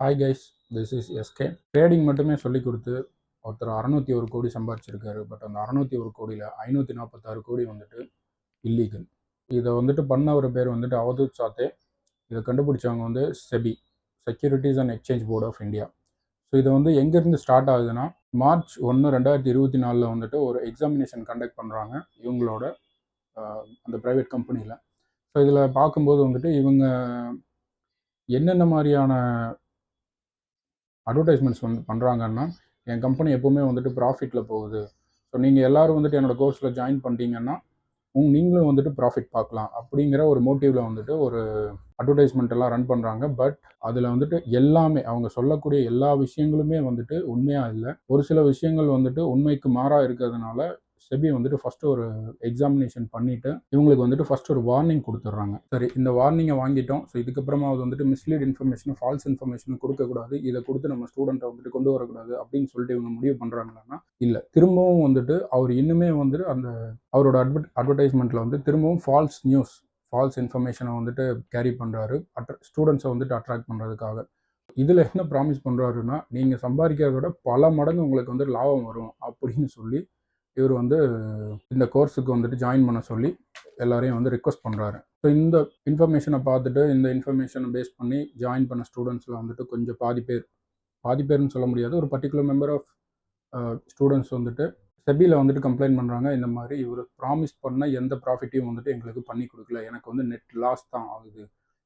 Hi guys this is SK trading மட்டுமே சொல்லி கொடுத்து ஒருத்தர் அறநூற்றி ஒரு கோடி சம்பாதிச்சிருக்காரு பட் அந்த அறநூற்றி ஒரு கோடியில் ஐநூற்றி நாற்பத்தாறு கோடி வந்துட்டு இல்லீகல் இதை வந்துட்டு பண்ண ஒரு பேர் வந்துட்டு அவதூத் சாத்தே. இதை கண்டுபிடிச்சவங்க வந்து SEBI securities and exchange board of India so இது வந்து எங்கேருந்து ஸ்டார்ட் ஆகுதுன்னா மார்ச் ஒன்று ரெண்டாயிரத்தி இருபத்தி நாலில் வந்துட்டு ஒரு எக்ஸாமினேஷன் கண்டக்ட் பண்ணுறாங்க இவங்களோட அந்த ப்ரைவேட் கம்பெனியில் ஸோ இதில் பார்க்கும்போது வந்துட்டு இவங்க என்னென்ன மாதிரியான அட்வர்டைஸ்மெண்ட்ஸ் வந்து பண்ணுறாங்கன்னா என் கம்பெனி எப்போவுமே வந்துட்டு ப்ராஃபிட்டில் போகுது. ஸோ நீங்கள் எல்லோரும் வந்துட்டு என்னோட கோர்ஸில் ஜாயின் பண்ணிட்டீங்கன்னா உங் நீங்களும் வந்துட்டு ப்ராஃபிட் பார்க்கலாம் அப்படிங்கிற ஒரு மோட்டிவில் வந்துட்டு ஒரு அட்வர்டைஸ்மெண்ட் எல்லாம் ரன் பண்ணுறாங்க பட் அதில் வந்துட்டு எல்லாமே அவங்க சொல்லக்கூடிய எல்லா விஷயங்களுமே வந்துட்டு உண்மையாக இல்லை. ஒரு சில விஷயங்கள் வந்துட்டு உண்மைக்கு மாறாக இருக்கிறதுனால செபி வந்துட்டு ஃபர்ஸ்ட் ஒரு எக்ஸாமினேஷன் பண்ணிட்டு இவங்களுக்கு வந்துட்டு ஃபர்ஸ்ட் ஒரு வார்னிங் கொடுத்துட்றாங்க. சரி இந்த வார்னிங்கை வாங்கிட்டோம். ஸோ இதுக்கப்புறமா அது வந்துட்டு மிஸ்லீட் இன்ஃபர்மேஷன் ஃபால்ஸ் இன்ஃபர்மேஷன் கொடுக்கக்கூடாது. இதை கொடுத்து நம்ம ஸ்டூடெண்ட்டை வந்துட்டு கொண்டு வரக்கூடாது அப்படின்னு சொல்லிட்டு இவங்க முடிவு பண்ணுறாங்கன்னா இல்லை. திரும்பவும் வந்துட்டு அவர் இன்னுமே வந்துட்டு அந்த அவரோட அட்வர்ட் அட்வர்டைஸ்மெண்ட்டில் வந்து திரும்பவும் ஃபால்ஸ் நியூஸ் ஃபால்ஸ் இன்ஃபர்மேஷனை வந்துட்டு கேரி பண்ணுறாரு அட்ர ஸ்டூடெண்ட்ஸை வந்துட்டு அட்ராக்ட் பண்ணுறதுக்காக இதில் என்ன ப்ராமிஸ் பண்ணுறாருன்னா நீங்கள் சம்பாதிக்கிறத விட பல மடங்கு உங்களுக்கு வந்து லாபம் வரும் அப்படின்னு சொல்லி இவர் வந்து இந்த கோர்ஸுக்கு வந்துட்டு ஜாயின் பண்ண சொல்லி எல்லாரையும் வந்து ரிக்வஸ்ட் பண்ணுறாரு ஸோ இந்த இன்ஃபர்மேஷனை பார்த்துட்டு இந்த இன்ஃபர்மேஷனை பேஸ் பண்ணி ஜாயின் பண்ண ஸ்டூடெண்ட்ஸில் வந்துட்டு கொஞ்சம் பாதி பேர் பாதி பேர்னு சொல்ல முடியாது. ஒரு பர்டிகுலர் மெம்பர் ஆஃப் ஸ்டூடெண்ட்ஸ் வந்துட்டு செபியில் வந்துட்டு கம்ப்ளைண்ட் பண்ணுறாங்க இந்த மாதிரி இவர் ப்ராமிஸ் பண்ண எந்த ப்ராஃபிட்டையும் வந்துட்டு எங்களுக்கு பண்ணி கொடுக்கல. எனக்கு வந்து நெட் லாஸ் தான் ஆகுது.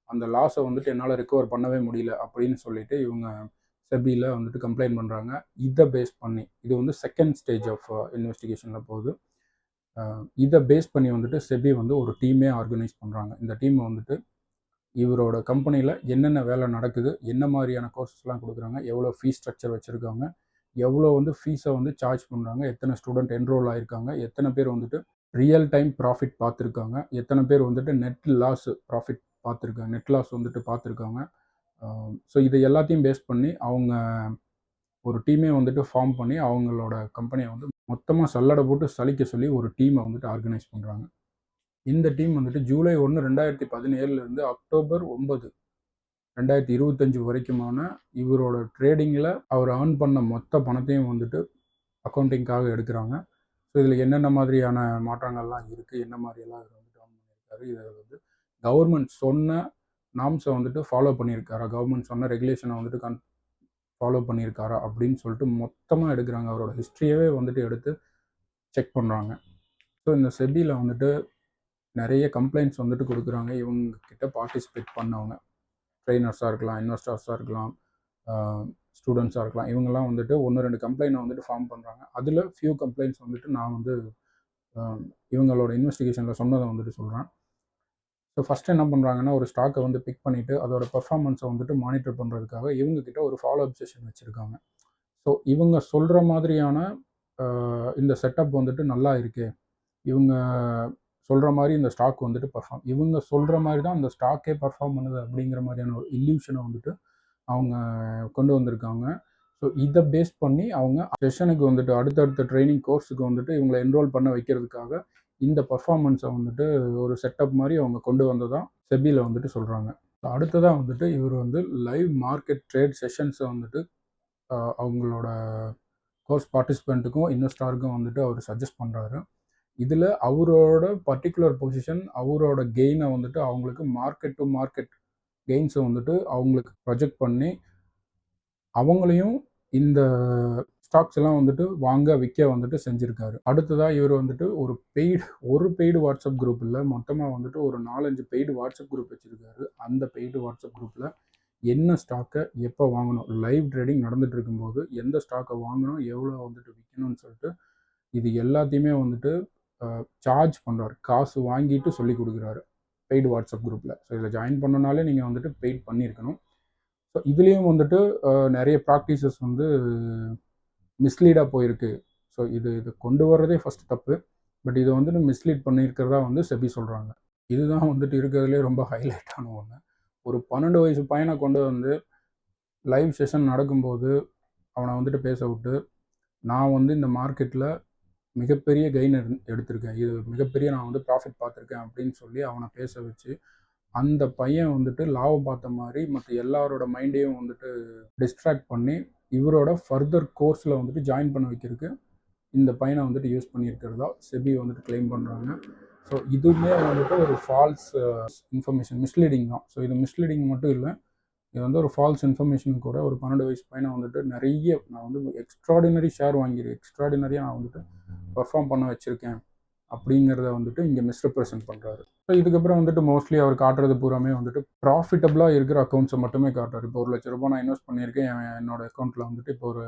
அந்த லாஸை வந்துட்டு என்னால் ரிக்கவர் பண்ணவே முடியல அப்படின்னு சொல்லிட்டு இவங்க செபியில் வந்துட்டு கம்ப்ளைண்ட் பண்ணுறாங்க இதை பேஸ் பண்ணி இது வந்து செகண்ட் ஸ்டேஜ் ஆஃப் இன்வெஸ்டிகேஷனில் போகுது. இதை பேஸ் பண்ணி வந்துட்டு செபி வந்து ஒரு டீமே ஆர்கனைஸ் பண்ணுறாங்க இந்த டீம் வந்துட்டு இவரோட கம்பெனியில் என்னென்ன வேலை நடக்குது என்ன மாதிரியான கோர்சஸ்லாம் கொடுக்குறாங்க எவ்வளோ ஃபீஸ் ஸ்ட்ரக்சர் வச்சுருக்காங்க எவ்வளோ வந்து ஃபீஸை வந்து சார்ஜ் பண்ணுறாங்க எத்தனை ஸ்டூடெண்ட் என்ரோல் ஆயிருக்காங்க எத்தனை பேர் வந்துட்டு ரியல் டைம் ப்ராஃபிட் பார்த்துருக்காங்க எத்தனை பேர் வந்துட்டு நெட் லாஸ் ப்ராஃபிட் பார்த்துருக்காங்க நெட் லாஸ் வந்துட்டு பார்த்துருக்காங்க. ஸோ இதை எல்லாத்தையும் பேஸ் பண்ணி அவங்க ஒரு டீமே வந்துட்டு ஃபார்ம் பண்ணி அவங்களோட கம்பெனியை வந்து மொத்தமாக சல்லடை போட்டு சலிக்க சொல்லி ஒரு டீமை வந்துட்டு ஆர்கனைஸ் பண்ணுறாங்க இந்த டீம் வந்துட்டு ஜூலை ஒன்று ரெண்டாயிரத்தி பதினேழுலேருந்து அக்டோபர் ஒன்பது ரெண்டாயிரத்தி இருபத்தஞ்சு வரைக்குமான இவரோட ட்ரேடிங்கில் அவர் ஏர்ன் பண்ண மொத்த பணத்தையும் வந்துட்டு அக்கௌண்டிங்காக எடுக்கிறாங்க. ஸோ இதில் என்னென்ன மாதிரியான மாற்றங்கள்லாம் இருக்குது என்ன மாதிரியெல்லாம் இவர் வந்துட்டு ஏர்ன் பண்ணியிருக்காரு இதை வந்து கவர்மெண்ட் சொன்ன நாம்ஸை வந்துட்டு ஃபாலோ பண்ணியிருக்காரா? கவர்மெண்ட் சொன்ன ரெகுலேஷனை வந்துட்டு கன் ஃபாலோ பண்ணியிருக்காரா? அப்படின்னு சொல்லிட்டு மொத்தமாக எடுக்கிறாங்க. அவரோட ஹிஸ்ட்ரியவே வந்துட்டு எடுத்து செக் பண்ணுறாங்க ஸோ இந்த செபியில் வந்துட்டு நிறைய கம்ப்ளைண்ட்ஸ் வந்துட்டு கொடுக்குறாங்க. இவங்க கிட்ட பார்ட்டிசிபேட் பண்ணவங்க ட்ரெயினர்ஸாக இருக்கலாம் இன்வெஸ்டர்ஸாக இருக்கலாம் ஸ்டூடெண்ட்ஸாக இருக்கலாம். இவங்கெல்லாம் வந்துட்டு ஒன்று ரெண்டு கம்ப்ளைண்ட்டை வந்துட்டு ஃபார்ம் பண்ணுறாங்க அதில் ஃபியூ கம்ப்ளைண்ட்ஸ் வந்துட்டு நான் வந்து இவங்களோட இன்வெஸ்டிகேஷனில் சொன்னதை வந்துட்டு சொல்கிறேன் ஸோ ஃபஸ்ட்டு என்ன பண்ணுறாங்கன்னா ஒரு ஸ்டாக்கை வந்து பிக் பண்ணிவிட்டு அதோட பர்ஃபார்மன்ஸை வந்துட்டு மானிட்டர் பண்ணுறதுக்காக இவங்கக்கிட்ட ஒரு ஃபாலோ அப் செஷன் வச்சுருக்காங்க. ஸோ இவங்க சொல்கிற மாதிரியான இந்த செட்டப் வந்துட்டு நல்லா இருக்குது இவங்க சொல்கிற மாதிரி இந்த ஸ்டாக் வந்துட்டு பர்ஃபார்ம் இவங்க சொல்கிற மாதிரி தான் அந்த ஸ்டாக்கே பர்ஃபார்ம் பண்ணுது அப்படிங்கிற மாதிரியான ஒரு இல்யூஷனை வந்துட்டு அவங்க கொண்டு வந்திருக்காங்க. ஸோ இதை பேஸ் பண்ணி அவங்க செஷனுக்கு வந்துட்டு அடுத்தடுத்த ட்ரைனிங் கோர்ஸுக்கு வந்துட்டு இவங்களை என்ரோல் பண்ண வைக்கிறதுக்காக இந்த பர்ஃபார்மன்ஸை வந்துட்டு ஒரு செட்டப் மாதிரி அவங்க கொண்டு வந்ததான் செபியில் வந்துட்டு சொல்கிறாங்க அடுத்ததாக வந்துட்டு இவர் வந்து லைவ் மார்க்கெட் ட்ரேட் செஷன்ஸை வந்துட்டு அவங்களோட கோர்ஸ் பார்ட்டிசிபெண்ட்டுக்கும் இன்வெஸ்டாருக்கும் வந்துட்டு அவர் சஜஸ்ட் பண்ணுறாரு இதில் அவரோட பர்டிகுலர் பொசிஷன் அவரோட கெயினை வந்துட்டு அவங்களுக்கு மார்க்கெட் டு மார்க்கெட் கெயின்ஸை வந்துட்டு அவங்களுக்கு ப்ரொஜெக்ட் பண்ணி அவங்களையும் இந்த ஸ்டாக்ஸ் எல்லாம் வந்துட்டு வாங்க விற்க வந்துட்டு செஞ்சுருக்காரு. அடுத்ததாக இவர் வந்துட்டு ஒரு பெய்டு ஒரு பெய்டு வாட்ஸ்அப் குரூப் இல்லை மொத்தமாக வந்துட்டு ஒரு நாலஞ்சு பெய்டு வாட்ஸ்அப் குரூப் வச்சுருக்காரு. அந்த பெய்டு வாட்ஸ்அப் குரூப்பில் என்ன ஸ்டாக்கை எப்போ வாங்கணும்? லைவ் ட்ரேடிங் நடந்துட்டு இருக்கும்போது எந்த ஸ்டாக்கை வாங்கணும்? எவ்வளோ வந்துட்டு விற்கணும்னு சொல்லிட்டு இது எல்லாத்தையுமே வந்துட்டு சார்ஜ் பண்ணுறாரு காசு வாங்கிட்டு சொல்லி கொடுக்குறாரு பெய்டு வாட்ஸ்அப் குரூப்பில் ஸோ இதில் ஜாயின் பண்ணனாலே நீங்கள் வந்துட்டு பெய்ட் பண்ணியிருக்கணும். ஸோ இதுலேயும் வந்துட்டு நிறைய ப்ராக்டிசஸ் வந்து மிஸ்லீடாக போயிருக்கு. ஸோ இது இது கொண்டு வர்றதே ஃபஸ்ட் தப்பு. பட் இதை வந்துட்டு மிஸ்லீட் பண்ணியிருக்கிறதா வந்து செபி சொல்கிறாங்க இதுதான் வந்துட்டு இருக்கிறதுலே ரொம்ப ஹைலைட்டான ஒன்று ஒரு பன்னெண்டு வயசு பையனை கொண்டு வந்து லைவ் செஷன் நடக்கும்போது அவனை வந்துட்டு பேச விட்டு நான் வந்து இந்த மார்க்கெட்டில் மிகப்பெரிய கெயின் எடுத்திருக்கேன். இது மிகப்பெரிய நான் வந்து ப்ராஃபிட் பார்த்துருக்கேன் அப்படின்னு சொல்லி அவனை பேச வச்சு அந்த பையன் வந்துட்டு லாபம் பார்த்த மாதிரி மற்ற எல்லாரோட மைண்டையும் வந்துட்டு டிஸ்ட்ராக்ட் பண்ணி இவரோட ஃபர்தர் கோர்ஸில் வந்துட்டு ஜாயின் பண்ண வைக்கிறதுக்கு இந்த பையனை வந்துட்டு யூஸ் பண்ணியிருக்கிறதா செபி வந்துட்டு கிளைம் பண்ணுறாங்க ஸோ இதுவுமே வந்துட்டு ஒரு ஃபால்ஸ் இன்ஃபர்மேஷன் மிஸ்லீடிங் தான். ஸோ இது மிஸ்லீடிங் மட்டும் இல்லை இது வந்து ஒரு ஃபால்ஸ் இன்ஃபர்மேஷன் கூட ஒரு பன்னெண்டு வயசு பையனை வந்துட்டு நிறைய நான் வந்து எக்ஸ்ட்ராடினரி ஷேர் வாங்கியிருக்கேன் எக்ஸ்ட்ராடினரியாக நான் வந்துட்டு பர்ஃபார்ம் பண்ண வச்சுருக்கேன் அப்படிங்கிறத வந்துட்டு இங்கே மிஸ்ரெப்ரசன்ட் பண்ணுறாரு ஸோ இதுக்கப்புறம் வந்துட்டு மோஸ்ட்லி அவர் காட்டுறது பூராமே வந்துட்டு ப்ராஃபிட்டபுளாக இருக்கிற அக்கௌண்ட்ஸை மட்டுமே காட்டுறாரு. இப்போ ஒரு லட்ச ரூபாய் நான் இன்வெஸ்ட் பண்ணியிருக்கேன். என்னோட அக்கௌண்ட்டில் வந்துட்டு இப்போ ஒரு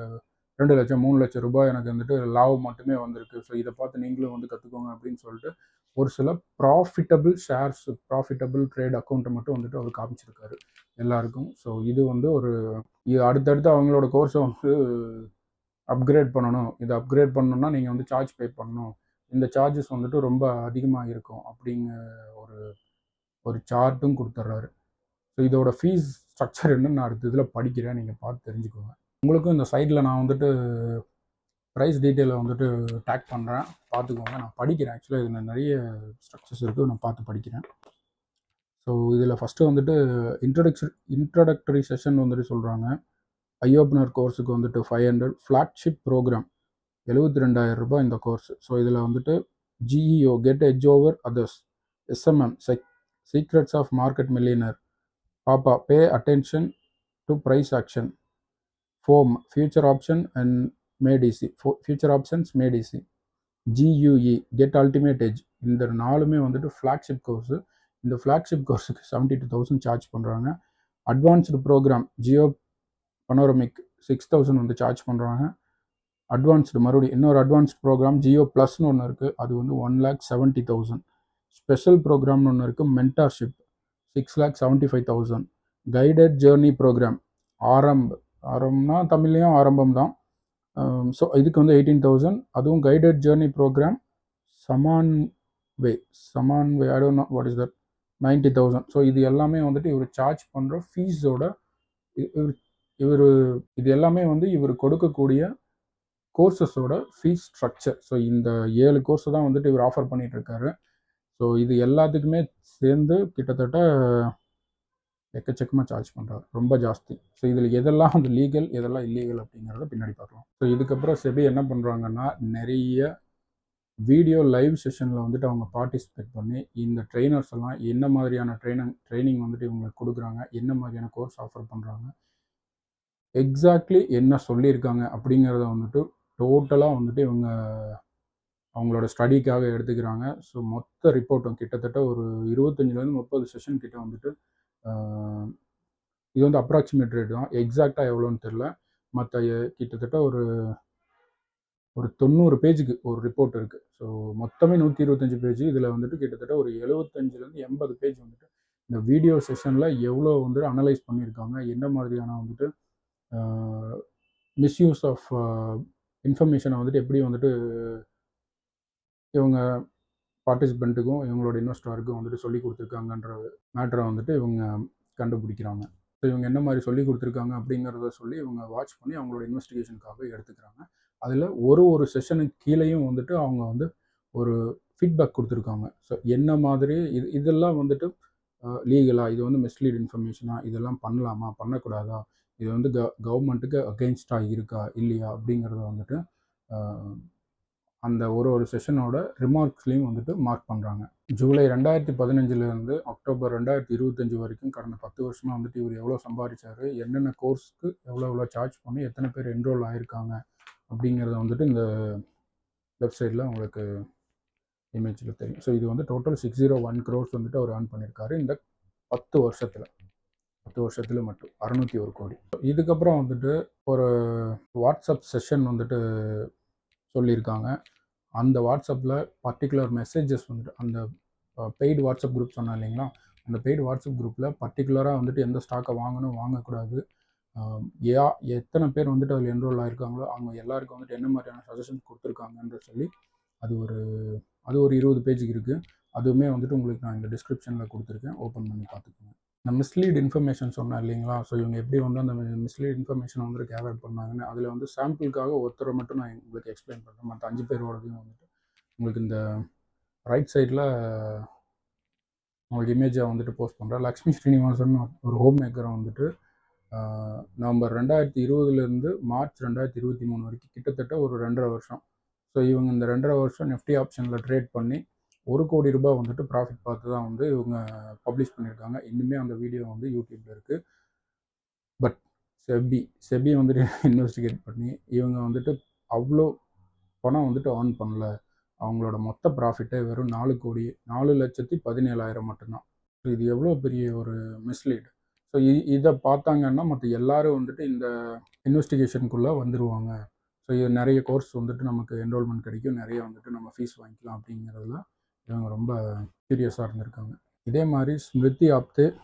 ரெண்டு லட்சம் மூணு லட்சம் ரூபாய் எனக்கு வந்துட்டு லாபம் மட்டுமே வந்திருக்கு. ஸோ இதை பார்த்து நீங்களும் வந்து கற்றுக்கோங்க அப்படின்னு சொல்லிட்டு ஒரு சில ப்ராஃபிட்டபிள் ஷேர்ஸ் ப்ராஃபிட்டபிள் ட்ரேட் அக்கௌண்ட்டை மட்டும் வந்துட்டு அவர் காமிச்சிருக்காரு எல்லாருக்கும். ஸோ இது வந்து ஒரு அடுத்தடுத்து அவங்களோட கோர்ஸை வந்து அப்கிரேட் பண்ணணும். இதை அப்கிரேட் பண்ணணும்னா நீங்கள் வந்து சார்ஜ் பே பண்ணணும். இந்த சார்ஜஸ் வந்துட்டு ரொம்ப அதிகமாக இருக்கும் அப்படிங்கிற ஒரு ஒரு சார்ட்டும் கொடுத்துட்றாரு ஸோ இதோட ஃபீஸ் ஸ்ட்ரக்சர் என்னன்னு நான் அடுத்த இதில் படிக்கிறேன். நீங்கள் பார்த்து தெரிஞ்சுக்கோங்க. உங்களுக்கும் இந்த சைட்டில் நான் வந்துட்டு ப்ரைஸ் டீட்டெயிலை வந்துட்டு டேக் பண்ணுறேன் பார்த்துக்கோங்க. நான் படிக்கிறேன். ஆக்சுவலாக இதில் நிறைய ஸ்ட்ரக்சர்ஸ் இருக்குது நான் பார்த்து படிக்கிறேன். ஸோ இதில் ஃபஸ்ட்டு வந்துட்டு இன்ட்ரடக்ஷன் இன்ட்ரடக்டரி செஷன் வந்துட்டு சொல்கிறாங்க ஐ ஓப்பனர் கோர்ஸுக்கு வந்துட்டு ஃபைவ் ஹண்ட்ரட் ஃப்ளாக்ஷிப் ப்ரோக்ராம் எழுபத்தி ரெண்டாயிரம் ரூபாய் இந்த கோர்ஸ் ஸோ இதில் வந்துட்டு GEO get edge over others SMM check secrets of market millionaire பாப்பா pay attention to price action foam future option and Medici ஃபோ future options Medici ஜியூஇ get ultimate edge இந்த நாலுமே வந்துட்டு ஃப்ளாக்ஷிப் கோர்ஸு இந்த flagship கோர்ஸுக்கு seventy two thousand charge பண்ணுறாங்க advanced program Geo panoramic six thousand வந்து charge பண்ணுறாங்க அட்வான்ஸ்டு மறுபடியும் இன்னொரு அட்வான்ஸ்ட் ப்ரோக்ராம் ஜியோ ப்ளஸ்னு ஒன்று இருக்குது அது வந்து one lakh seventy thousand special ப்ரோக்ராம்னு ஒன்று இருக்குது mentorship six lakh seventy five thousand guided journey program Aarambh ஆரம்னா தமிழ்லேயும் ஆரம்பம் தான். Um, ஸோ இதுக்கு வந்து எயிட்டீன் தௌசண்ட் அதுவும் கைடட் ஜேர்னி ப்ரோக்ராம் சமான் வே சமான் வே I don't know what is that ninety thousand so இது எல்லாமே வந்துட்டு இவர் சார்ஜ் பண்ணுற ஃபீஸோட இவர் இவர் இது எல்லாமே வந்து இவர் கொடுக்கக்கூடிய கோர்சஸோட ஃபீஸ் ஸ்ட்ரக்சர் ஸோ இந்த ஏழு கோர்ஸ் தான் வந்துட்டு இவர் ஆஃபர் பண்ணிகிட்ருக்காரு ஸோ இது எல்லாத்துக்குமே சேர்ந்து கிட்டத்தட்ட எக்கச்சக்கமாக சார்ஜ் பண்ணுறாரு ரொம்ப ஜாஸ்தி. ஸோ இதில் எதெல்லாம் வந்து லீகல் எதெல்லாம் இல்லீகல் அப்படிங்கிறத பின்னாடி பார்க்கலாம். ஸோ இதுக்கப்புறம் செபி என்ன பண்ணுறாங்கன்னா நிறைய வீடியோ லைவ் செஷனில் வந்துட்டு அவங்க பார்ட்டிசிபேட் பண்ணி இந்த ட்ரெயினர்ஸ் எல்லாம் என்ன மாதிரியான ட்ரைனிங் ட்ரைனிங் வந்துட்டு இவங்களுக்கு கொடுக்குறாங்க என்ன மாதிரியான கோர்ஸ் ஆஃபர் பண்ணுறாங்க எக்ஸாக்ட்லி என்ன சொல்லியிருக்காங்க அப்படிங்கிறத வந்துட்டு டோட்டலாக வந்துட்டு இவங்க அவங்களோட ஸ்டடிக்காக எடுத்துக்கிறாங்க. ஸோ மொத்த ரிப்போர்ட்டும் கிட்டத்தட்ட ஒரு இருபத்தஞ்சிலேருந்து முப்பது செஷன் கிட்ட வந்துட்டு இது வந்து அப்ராக்சிமேட் ரேட் தான். எக்ஸாக்டாக எவ்வளோன்னு தெரில. மற்ற கிட்டத்தட்ட ஒரு ஒரு தொண்ணூறு பேஜுக்கு ஒரு ரிப்போர்ட் இருக்குது ஸோ மொத்தமே நூற்றி இருபத்தஞ்சி பேஜ். இதில் வந்துட்டு கிட்டத்தட்ட ஒரு எழுபத்தஞ்சிலேருந்து எண்பது பேஜ் வந்துட்டு இந்த வீடியோ செஷனில் எவ்வளோ வந்துட்டு அனலைஸ் பண்ணியிருக்காங்க என்ன மாதிரியான வந்துட்டு மிஸ்யூஸ் ஆஃப் இன்ஃபர்மேஷனை வந்துட்டு எப்படி வந்துட்டு இவங்க பார்ட்டிசிபெண்ட்டுக்கும் இவங்களோட இன்வெஸ்டருக்கும் வந்துட்டு சொல்லி கொடுத்துருக்காங்கன்ற மேட்டரை வந்துட்டு இவங்க கண்டுபிடிக்கிறாங்க. ஸோ இவங்க என்ன மாதிரி சொல்லி கொடுத்துருக்காங்க அப்படிங்கிறத சொல்லி இவங்க வாட்ச் பண்ணி அவங்களோட இன்வெஸ்டிகேஷனுக்காக எடுத்துக்கிறாங்க. அதில் ஒரு ஒரு செஷனுக்கு கீழேயும் வந்துட்டு அவங்க வந்து ஒரு ஃபீட்பேக் கொடுத்துருக்காங்க. ஸோ என்ன மாதிரி இது இதெல்லாம் வந்துட்டு லீகலாக இது வந்து மிஸ்லீட் இன்ஃபர்மேஷனாக இதெல்லாம் பண்ணலாமா பண்ணக்கூடாதா இது வந்து க கவர்மெண்ட்டுக்கு அகெயின்ஸ்டாக இருக்கா இல்லையா அப்படிங்கிறத வந்துட்டு அந்த ஒரு ஒரு செஷனோட ரிமார்க்ஸ்லேயும் வந்துட்டு மார்க் பண்ணுறாங்க ஜூலை ரெண்டாயிரத்தி பதினஞ்சுலேருந்து அக்டோபர் ரெண்டாயிரத்தி இருபத்தஞ்சி வரைக்கும் கடந்த பத்து வருஷமாக வந்துட்டு இவர் எவ்வளோ சம்பாதிச்சார் என்னென்ன கோர்ஸ்க்கு எவ்வளோ எவ்வளோ சார்ஜ் பண்ணி எத்தனை பேர் என்ரோல் ஆகிருக்காங்க அப்படிங்கிறத வந்துட்டு இந்த வெப்சைட்டில் உங்களுக்கு இமேஜில் தெரியும். ஸோ இது வந்து total six zero one crores வந்துட்டு அவர் ஏர்ன் பண்ணியிருக்காரு இந்த பத்து வருஷத்தில். பத்து வருஷத்தில் மட்டும் அறநூற்றி ஒரு கோடி. இதுக்கப்புறம் வந்துட்டு ஒரு வாட்ஸ்அப் செஷன் வந்துட்டு சொல்லியிருக்காங்க. அந்த வாட்ஸ்அப்பில் பர்டிகுலர் மெசேஜஸ் வந்துட்டு அந்த பெய்டு வாட்ஸ்அப் குரூப் சொன்னேன் இல்லைங்களா? அந்த பெய்டு வாட்ஸ்அப் குரூப்பில் பர்டிகுலராக வந்துட்டு எந்த ஸ்டாக்கை வாங்கணும் வாங்கக்கூடாது. யா எத்தனை பேர் வந்துட்டு அதில் என்ரோல் ஆகிருக்காங்களோ அவங்க எல்லாருக்கும் வந்துட்டு என்ன மாதிரியான சஜஷன்ஸ் கொடுத்துருக்காங்கன்ற சொல்லி அது ஒரு அது ஒரு இருபது பேஜுக்கு இருக்குது அதுவுமே வந்துட்டு உங்களுக்கு நான் இந்த டிஸ்கிரிப்ஷனில் கொடுத்துருக்கேன். ஓப்பன் பண்ணி பார்த்துக்கோங்க. இந்த மிஸ்லீட் இன்ஃபர்மேஷன் சொன்னேன் இல்லைங்களா? ஸோ இவங்க எப்படி வந்து அந்த மிஸ்லீட் இன்ஃபர்மேஷன் வந்துட்டு கேதர் பண்ணாங்கன்னு அதில் வந்து சாம்பிளுக்காக ஒருத்தரை மட்டும் நான் உங்களுக்கு எக்ஸ்பிளைன் பண்ணுறேன் மற்ற அஞ்சு பேரோடதையும் வந்துட்டு. உங்களுக்கு இந்த ரைட் சைடில் உங்களுக்கு இமேஜை வந்துட்டு போஸ்ட் பண்ணுறேன் லக்ஷ்மி ஸ்ரீனிவாசன் ஒரு ஹோம் மேக்கரை வந்துட்டு நவம்பர் ரெண்டாயிரத்தி இருபதுலேருந்து மார்ச் ரெண்டாயிரத்தி இருபத்தி மூணு வரைக்கும் கிட்டத்தட்ட ஒரு ரெண்டரை வருஷம். ஸோ இவங்க இந்த ரெண்டரை வருஷம் நிஃப்டி ஆப்ஷனில் ட்ரேட் பண்ணி ஒரு கோடி ரூபாய் வந்துட்டு ப்ராஃபிட் பார்த்து தான் வந்து இவங்க பப்ளிஷ் பண்ணியிருக்காங்க. இன்னுமே அந்த வீடியோ வந்து யூடியூப்பில் இருக்குது பட் செபி செபி வந்துட்டு இன்வெஸ்டிகேட் பண்ணி இவங்க வந்துட்டு அவ்வளோ பணம் வந்துட்டு ஆன் பண்ணல. அவங்களோட மொத்த ப்ராஃபிட்டே வெறும் நாலு கோடி நாலு லட்சத்தி பதினேழாயிரம் மட்டும்தான். இது எவ்வளோ பெரிய ஒரு மிஸ்லீடு ஸோ இதை பார்த்தாங்கன்னா மற்ற எல்லாரும் வந்துட்டு இந்த இன்வெஸ்டிகேஷனுக்குள்ளே வந்துடுவாங்க ஸோ இது நிறைய கோர்ஸ் வந்துட்டு நமக்கு என்ரோல்மெண்ட் கிடைக்கும். நிறைய வந்துட்டு நம்ம ஃபீஸ் வாங்கிக்கலாம் அப்படிங்கிறதுல இவங்க ரொம்ப சீரியஸாக இருந்திருக்காங்க. இதே மாதிரி ஸ்மிருதி ஆப்தே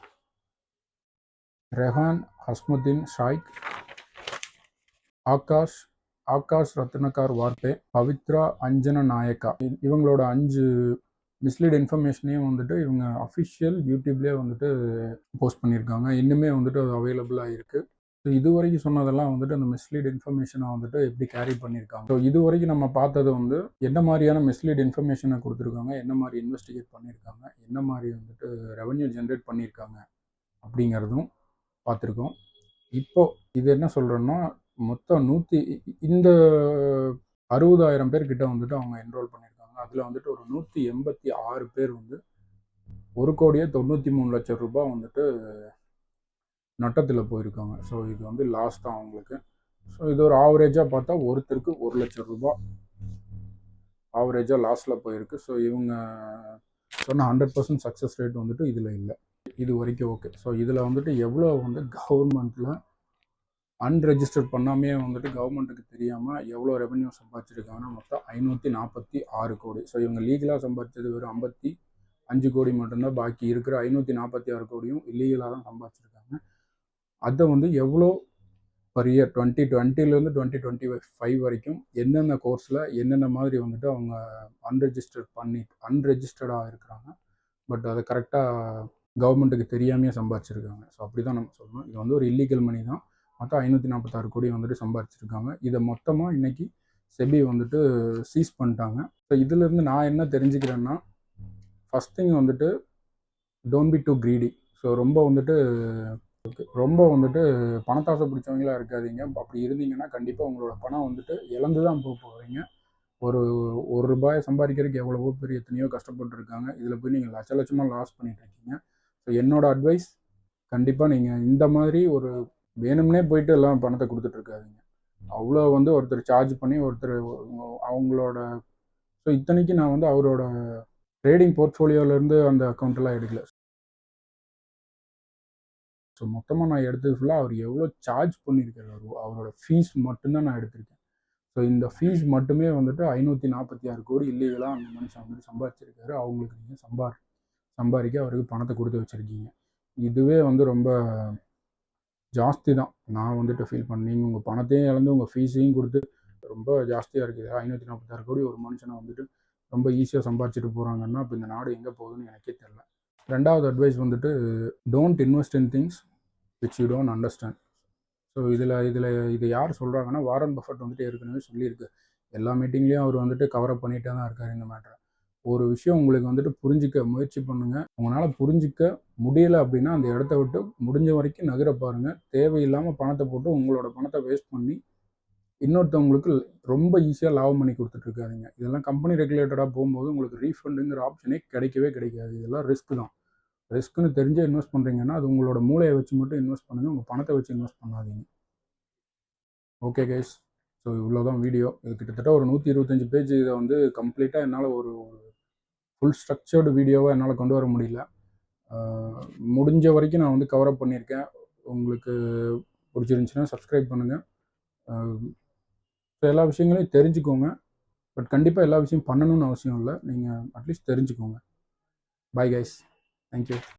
ரெஹான் ஹஸ்முதீன் ஷாய்க் ஆகாஷ் ஆகாஷ் ரத்னகார் வார்பே பவித்ரா அஞ்சன நாயக்கா. இ- இவங்களோட அஞ்சு மிஸ்லீட் இன்ஃபர்மேஷனையும் வந்துட்டு இவங்க அஃபிஷியல் யூடியூப்லேயே வந்துட்டு போஸ்ட் பண்ணியிருக்காங்க. இன்னுமே வந்துட்டு அது அவைலபிளாக இருக்குது ஸோ இது வரைக்கும் சொன்னதெல்லாம் வந்துட்டு அந்த மிஸ்லீட் இன்ஃபர்மேஷனை வந்துட்டு எப்படி கேரி பண்ணியிருக்காங்க ஸோ இது வரைக்கும் நம்ம பார்த்தது வந்து என்ன மாதிரியான மிஸ்லீட் இன்ஃபர்மேஷனை கொடுத்துருக்காங்க என்ன மாதிரி இன்வெஸ்டிகேட் பண்ணியிருக்காங்க என்ன மாதிரி வந்துட்டு ரெவன்யூ ஜென்ரேட் பண்ணியிருக்காங்க அப்படிங்கிறதும் பார்த்துருக்கோம். இப்போது இது என்ன சொல்கிறேன்னா மொத்தம் நூற்றி இந்த அறுபதாயிரம் பேர் கிட்ட வந்துட்டு அவங்க என்ரோல் பண்ணியிருக்காங்க அதில் வந்துட்டு ஒரு நூற்றி எண்பத்தி ஆறு பேர் வந்து ஒரு கோடியே தொண்ணூற்றி மூணு லட்சம் ரூபாய் வந்துட்டு நட்டத்தில் போயிருக்காங்க. ஸோ இது வந்து லாஸ் தான் அவங்களுக்கு. ஸோ இது ஒரு ஆவரேஜாக பார்த்தா ஒருத்தருக்கு ஒரு லட்சம் ரூபாய் ஆவரேஜாக லாஸில் போயிருக்கு. ஸோ இவங்க சொன்ன ஹண்ட்ரட் பர்சன்ட் சக்ஸஸ் ரேட் வந்துட்டு இதில் இல்லை. இது வரைக்கும் ஓகே ஸோ இதில் வந்துட்டு எவ்வளோ வந்து கவர்மெண்ட்டில் அன்ரெஜிஸ்டர் பண்ணாமே வந்துட்டு கவர்மெண்ட்டுக்கு தெரியாமல் எவ்வளோ ரெவென்யூ சம்பாதிச்சிருக்காங்கன்னா மொத்தம் ஐநூற்றி நாற்பத்தி ஆறு கோடி. ஸோ இவங்க லீகலாக சம்பாதிச்சது வெறும் ஐம்பத்தி அஞ்சு கோடி மட்டும்தான் பாக்கி இருக்கிற ஐநூற்றி நாற்பத்தி ஆறு கோடியும் இல்லீகலாக தான் சம்பாதிச்சிருக்காங்க. அதை வந்து எவ்வளோ பர் இயர் டுவெண்ட்டி டுவெண்ட்டிலேருந்து டுவெண்ட்டி டுவெண்ட்டி ஃபைவ் வரைக்கும் என்னென்ன கோர்ஸில் என்னென்ன மாதிரி வந்துட்டு அவங்க அன்ரெஜிஸ்டர் பண்ணி அன்ரெஜிஸ்டர்டாக இருக்கிறாங்க. பட் அதை கரெக்டாக கவர்மெண்ட்டுக்கு தெரியாமையே சம்பாதிச்சிருக்காங்க. ஸோ அப்படி தான் நம்ம சொல்லணும். இது வந்து ஒரு இல்லீகல் மணி தான். மொத்தம் ஐநூற்றி நாற்பத்தாறு கோடி வந்துட்டு சம்பாதிச்சிருக்காங்க. இதை மொத்தமாக இன்றைக்கி செபி வந்துட்டு சீஸ் பண்ணிட்டாங்க. ஸோ இதிலேருந்து நான் என்ன தெரிஞ்சுக்கிறேன்னா ஃபஸ்ட் திங் வந்துட்டு don't be too greedy so ரொம்ப வந்துட்டு ரொம்ப வந்துட்டு பணத்தாசை பிடிச்சவங்களா இருக்காதீங்க. அப்படி இருந்தீங்கன்னா கண்டிப்பாக உங்களோட பணம் வந்துட்டு இழந்து தான் போக போகிறீங்க ஒரு ஒரு ரூபாயை சம்பாதிக்கிறதுக்கு எவ்வளவோ பெரிய எத்தனையோ கஷ்டப்பட்டுருக்காங்க. இதில் போய் நீங்கள் லட்ச லட்சமாக லாஸ் பண்ணிட்டு இருக்கீங்க. ஸோ என்னோட அட்வைஸ் கண்டிப்பாக நீங்கள் இந்த மாதிரி ஒரு வேணும்னே போயிட்டு எல்லாம் பணத்தை கொடுத்துட்ருக்காதீங்க அவ்வளோ வந்து ஒருத்தர் சார்ஜ் பண்ணி ஒருத்தர் அவங்களோட ஸோ இத்தனைக்கு நான் வந்து அவரோட ட்ரேடிங் போர்ட்ஃபோலியோலேருந்து அந்த அக்கௌண்ட்டெல்லாம் எடுக்கல. ஸோ மொத்தமாக நான் எடுத்தது ஃபுல்லாக அவர் எவ்வளோ சார்ஜ் பண்ணியிருக்காரு அவர் அவரோட ஃபீஸ் மட்டும்தான் நான் எடுத்திருக்கேன். ஸோ இந்த ஃபீஸ் மட்டுமே வந்துட்டு ஐநூற்றி நாற்பத்தி ஆறு கோடி இல்லீகலாக அந்த மனுஷன் வந்துட்டு சம்பாதிச்சிருக்காரு. அவங்களுக்கு நீங்கள் சம்பார் சம்பாதிக்க அவருக்கு பணத்தை கொடுத்து வச்சுருக்கீங்க. இதுவே வந்து ரொம்ப ஜாஸ்தி தான். நான் வந்துட்டு ஃபீல் பண்ணீங்க நீங்கள் உங்கள் பணத்தையும் இழந்து உங்கள் ஃபீஸையும் கொடுத்து ரொம்ப ஜாஸ்தியாக இருக்குது. ஐநூற்றி நாற்பத்தாறு கோடி ஒரு மனுஷனை வந்துட்டு ரொம்ப ஈஸியாக சம்பாதிச்சிட்டு போகிறாங்கன்னா இப்போ இந்த நாடு எங்கே போகுதுன்னு எனக்கே தெரில ரெண்டாவது அட்வைஸ் வந்துட்டு don't invest in things which you don't understand so இதில் இதில் இது யார் சொல்கிறாங்கன்னா வாரன் பஃபட் வந்துட்டு ஏற்கனவே சொல்லியிருக்கு. எல்லா மீட்டிங்லேயும் அவர் வந்துட்டு கவரப் பண்ணிகிட்டே தான் இருக்கார் இந்த மேட்டரை ஒரு விஷயம் உங்களுக்கு வந்துட்டு புரிஞ்சிக்க முயற்சி பண்ணுங்கள் உங்களால் புரிஞ்சிக்க முடியலை அப்படின்னா அந்த இடத்த விட்டு முடிஞ்ச வரைக்கும் நகர பாருங்கள் தேவையில்லாமல் பணத்தை போட்டு உங்களோட பணத்தை வேஸ்ட் பண்ணி இன்னொருத்தவங்களுக்கு ரொம்ப ஈஸியாக லாபம் பண்ணி கொடுத்துட்ருக்காதிங்க இதெல்லாம் கம்பெனி ரெகுலேட்டடாக போகும்போது உங்களுக்கு ரீஃபண்டுங்கிற ஆப்ஷனே கிடைக்கவே கிடைக்காது. இதெல்லாம் ரிஸ்க் தான். ரிஸ்க்குன்னு தெரிஞ்சே இன்வெஸ்ட் பண்ணுறீங்கன்னா அது உங்களோட மூளையை வச்சு மட்டும் இன்வெஸ்ட் பண்ணுங்கள் உங்கள் பணத்தை வச்சு இன்வெஸ்ட் பண்ணாதீங்க. ஓகே கைஸ் ஸோ இவ்வளோ தான் வீடியோ. இது கிட்டத்தட்ட ஒரு நூற்றி இருபத்தஞ்சி பேஜ். இதை வந்து கம்ப்ளீட்டாக என்னால் ஒரு ஃபுல் ஸ்ட்ரக்சர்டு வீடியோவாக என்னால் கொண்டு வர முடியல. முடிஞ்ச வரைக்கும் நான் வந்து கவரப் பண்ணியிருக்கேன். உங்களுக்கு பிடிச்சிருந்துச்சுன்னா சப்ஸ்கிரைப் பண்ணுங்கள் ஸோ எல்லா விஷயங்களையும் தெரிஞ்சுக்கோங்க. பட் கண்டிப்பாக எல்லா விஷயம் பண்ணணும்னு அவசியம் இல்லை. நீங்கள் அட்லீஸ்ட் தெரிஞ்சுக்கோங்க. Bye guys Thank you.